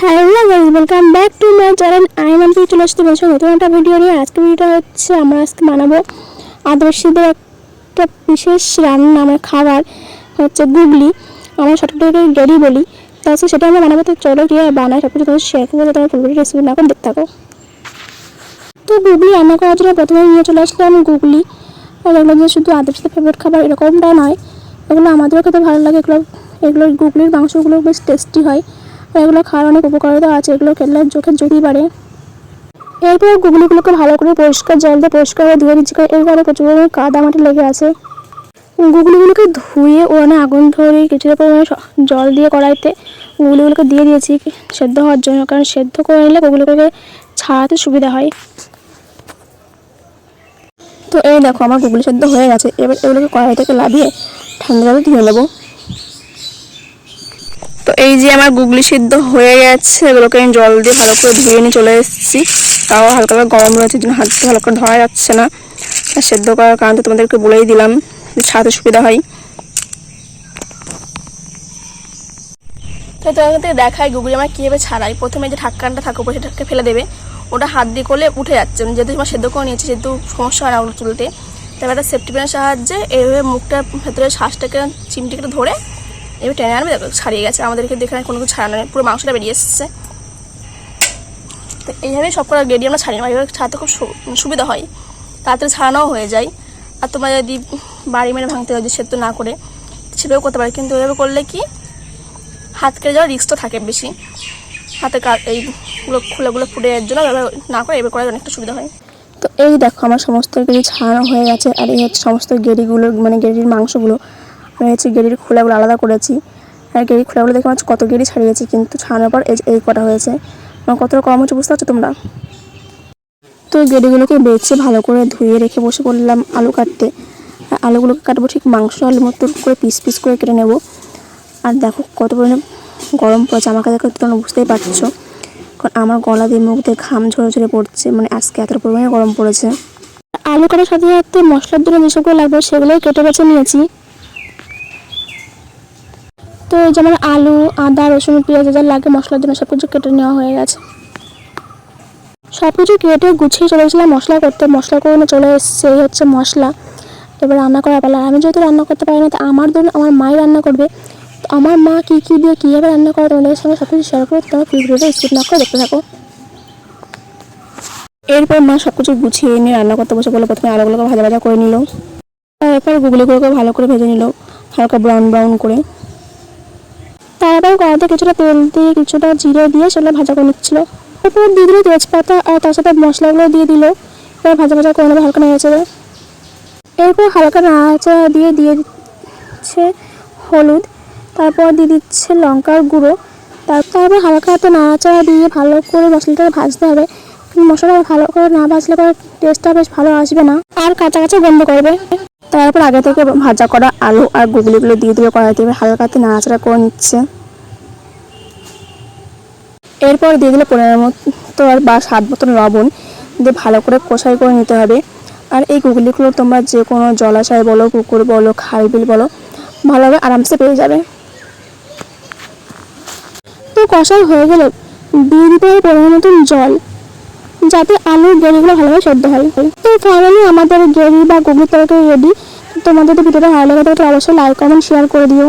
Hello guys welcome back to my channel I am P চলে আসতে বলছি নতুন একটা ভিডিও নিয়ে। আজকে ভিডিওটা হচ্ছে, আমরা আজকে বানাবো আদর্শীদের একটা বিশেষ রান্না আমার খাবার, হচ্ছে গুগলি। আমরা সঠিকটাকে গেরি বলি। তো সেটা আমরা বানাবো, তো চলো গিয়ে বানাই সব কিছু তোমাদের শেয়ার করব তোমার ফুলগুলি রেসিপি না করে দেখতে থাকো। তো গুগলি রান্না করার জন্য প্রথমে নিয়ে চলে আসলাম গুগলি। এগুলো যে শুধু আদর্শীদের ফেভারিট খাবার এরকমটা নয়। এগুলো আমাদেরও খেতে ভালো লাগে, এগুলো এগুলোর গুগলির মাংসগুলো বেশ টেস্টি হয়। এগুলো খাওয়ার অনেক উপকারিতা আছে, এগুলো খেলে চোখের জ্যোতি বাড়ে। এরপর গুগলিগুলোকে ভালো করে পরিষ্কার জল দিয়ে পরিষ্কার করে ধুয়ে দিচ্ছি কারণ এরপরে প্রচুর পরিমাণে কাদা মাটি লেগে আছে। গুগলিগুলোকে ধুয়ে ওখানে আগুন ধরে কিছুটা পরিমাণে জল দিয়ে কড়াইতে গুগলিগুলোকে দিয়ে দিয়েছি সেদ্ধ হওয়ার জন্য, কারণ সেদ্ধ করে নিলে গুগলিগুলোকে ছাড়াতে সুবিধা হয়। তো এই দেখো, আমার গুগলি সেদ্ধ হয়ে গেছে। এবার এগুলোকে কড়াই থেকে লাভিয়ে ঠান্ডা জলে ধুয়ে নেব তো এই যে আমার গুগলি সিদ্ধ হয়ে গেছে, এগুলোকে আমি জল দিয়ে ভালো করে ধুয়ে নিয়ে চলে এসেছি। তাও হালকা গরম রয়েছে জন্য হাত ভালো করে ধরা যাচ্ছে না। আর সেদ্ধ করার কারণে তো তোমাদেরকে বলেই দিলাম, যে ছাড়াতে সুবিধা হয়। তো তোমাদের থেকে দেখাই, গুগলি আমার কীভাবে ছাড়াই প্রথমে যে ঢাক্কানটা থাকে, উপরে সেটাকে ফেলে দেবে। ওটা হাত দিয়ে করলে উঠে যাচ্ছে। মানে যেহেতু তোমার সেদ্ধ করে নিয়েছি, সেহেতু সমস্যা হয় না তুলতে তারপর একটা সেফটি পেনের সাহায্যে এইভাবে মুখটার ভেতরে শ্বাসটাকে চিমটিকে ধরে এবার টেনে আনবে দেখো ছাড়িয়ে গেছে। আমাদেরকে দেখে কোনো কিছু ছাড়ানো নেই পুরো মাংসটা বেরিয়ে এসেছে। তো এইভাবেই সব কটা গেডি আমরা ছাড়ি নেব। এইভাবে ছাড়াতে খুব সুবিধা হয়। তাড়াতাড়ি ছাড়ানোও হয়ে যায়। আর তোমরা যদি বাড়ি মেরে ভাঙতে হয় সেদ্ধ না করে সেভাবেও করতে পারে। কিন্তু এভাবে করলে কি, হাত কেটে যাওয়ার রিস্ক তো থাকে বেশি। হাতে এইগুলো খুলেগুলো ফুটে যাওয়ার জন্য না করে এবার করার অনেকটা সুবিধা হয়। তো এই দেখো, আমার সমস্ত কিছু ছাড়ানো হয়ে গেছে। আর এই হচ্ছে সমস্ত গেড়িগুলো মানে গেড়ির মাংসগুলো। আমি হচ্ছে গেড়ির খোলাগুলো আলাদা করেছি। আর গেড়ির খোলাগুলো দেখে আমার কত গেড়ি ছাড়িয়েছি, কিন্তু ছাড়ানোর পর এই কটা হয়েছে। আমার কতটা কম হচ্ছে বুঝতে পারছ তোমরা? তো গেড়িগুলোকে বেছে ভালো করে ধুয়ে রেখে বসে পড়লাম আলু কাটতে। আলুগুলোকে কাটবো ঠিক মাংস আলু মতো করে পিস পিস করে কেটে নেব। আর দেখো কত পরিমাণে গরম পড়েছে, আমাকে দেখো তোমরা বুঝতেই পারছ। কারণ আমার গলা দিয়ে মুখ দিয়ে ঘাম ঝরে ঝরে পড়ছে মানে আজকে এত পরিমাণে গরম পড়েছে। আলু কাটার সাথে সাথে মশলার জন্য যেসবগুলো লাগবে সেগুলোই কেটে বেছে নিয়েছি। তো যেমন আলু, আদা, রসুন, পেঁয়াজ, যা লাগে মশলার জন্য সব কিছু কেটে নেওয়া হয়ে গেছে। সব কিছু কেটে গুছিয়ে চলে গেছিলাম মশলা করতে। মশলা করে চলে এসছে, এই হচ্ছে মশলা। এবার রান্না করা পালা। আমি যেহেতু রান্না করতে পারি না, তো আমার ধরুন আমার মাই রান্না করবে। তো আমার মা কী কী দিয়ে, কীভাবে রান্না করে তোমাদের সঙ্গে সব কিছু শেয়ার করে তোমরা ভিডিওটা স্কিপ না করে দেখতে থাকো। এরপর মা সব কিছু গুছিয়ে নিয়ে রান্না করতে বসে বলে প্রথমে আলুগুলোকে ভাজা ভাজা করে নিল, তারপর গুগলিগুলোকে ভালো করে ভেজে নিল, হালকা ব্রাউন ব্রাউন করে। তারপর কড়াতে কিছুটা তেল দিয়ে, কিছুটা জিরে দিয়ে সেগুলো ভাজা করে নিচ্ছিল। তারপর দিয়ে দিল তেজপাতা আর তার সাথে মশলাগুলো দিয়ে দিল। এবার ভাজা ভাজা করে নেবে হালকা নেড়েছে এরপর হালকা নাড়াচা দিয়ে দিয়ে দিচ্ছে হলুদ, তারপর দিয়ে দিচ্ছে লঙ্কার গুঁড়ো, তার- তারপর হালকা হাতে নাড়াচাড়া দিয়ে ভালো করে মশলাটা ভাজতে হবে। মশলাটা ভালো করে না ভাজলে পরে টেস্টটা বেশ ভালো আসবে না। আর কাঁচা কাঁচা গন্ধ করবে। তারপর আগে থেকে ভাজা করা আলু আর গুগলিগুলো দিয়ে দিলে কড়াইতে এবার হালকা হাতে নাড়াচাড়া করে নিচ্ছে। এরপর দিয়ে দিলে পনেরো মতো আর বা সাত মতন লবণ দিয়ে ভালো করে কষাই করে নিতে হবে। আর এই গুগলিগুলো তোমরা যে কোনো জলাশয় বলো, পুকুর বলো, খাল বিল বলো, ভালোভাবে আরামসে পেয়ে যাবে। তো কষাই হয়ে গেলে। দিয়ে দিতে হবে পরিমাণ মতন জল। যাতে আলুর গেরিগুলো ভালোভাবে সেদ্ধ হয়। তো ফাইনালি আমাদের গেরি বা গুগলির তরকারি রেডি তোমাদের ভিডিওটা ভালো লাগে তাহলে অবশ্যই লাইক কমেন্ট শেয়ার করে দিও।